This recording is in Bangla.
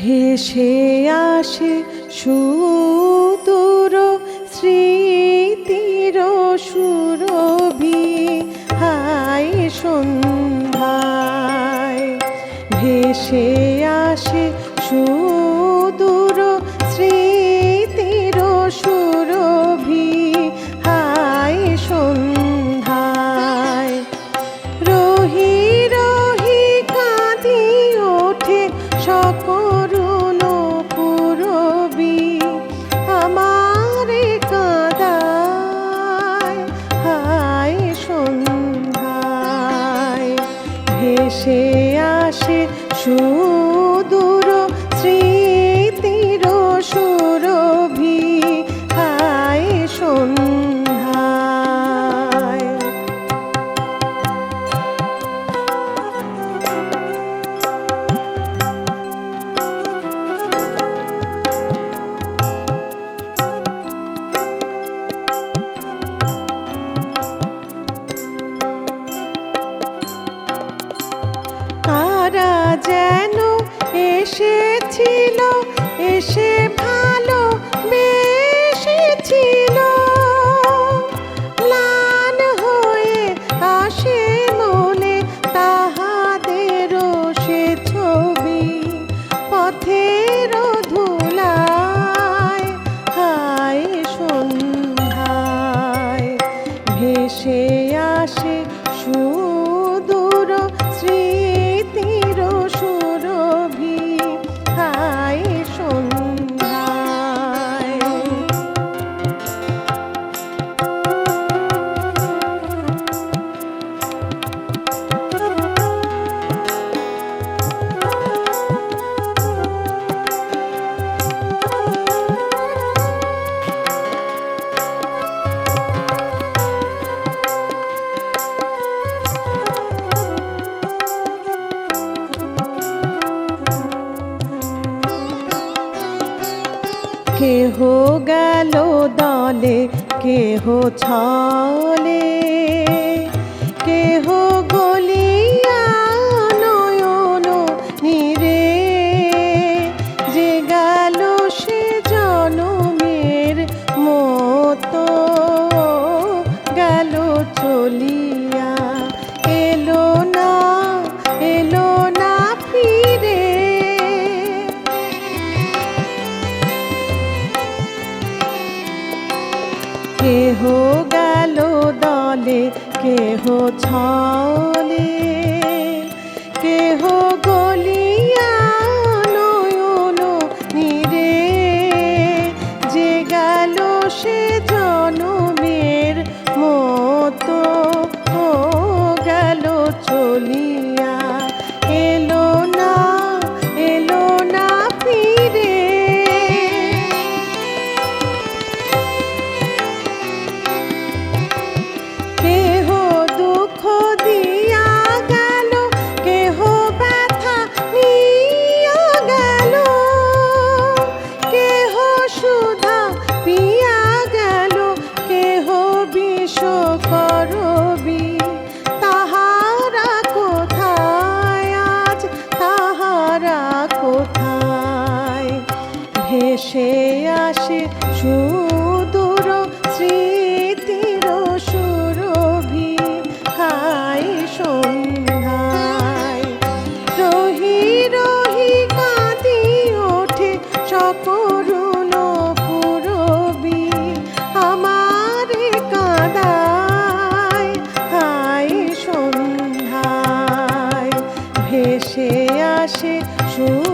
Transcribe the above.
ভেসে আসে সুদূর স্মৃতির সুরভি। হায় সন্ধ্যায়, ভেসে আসে সুদূর স্মৃতির সুরভি। হায় সন্ধ্যায়, রহি ভেসে আসে সুদূর যেন এসেছিল, এসে ভালো বেসেছিল ম্লান হয়ে আসে মনে তাহাদেরও সে ছবি, পথের ধুলায় হায় সন্ধ্যায় ভেসে আসে সুদূর কেহ গেল দলে কেহ ছলে কেহ গেল দলে কেহ ছলে কেহ আসে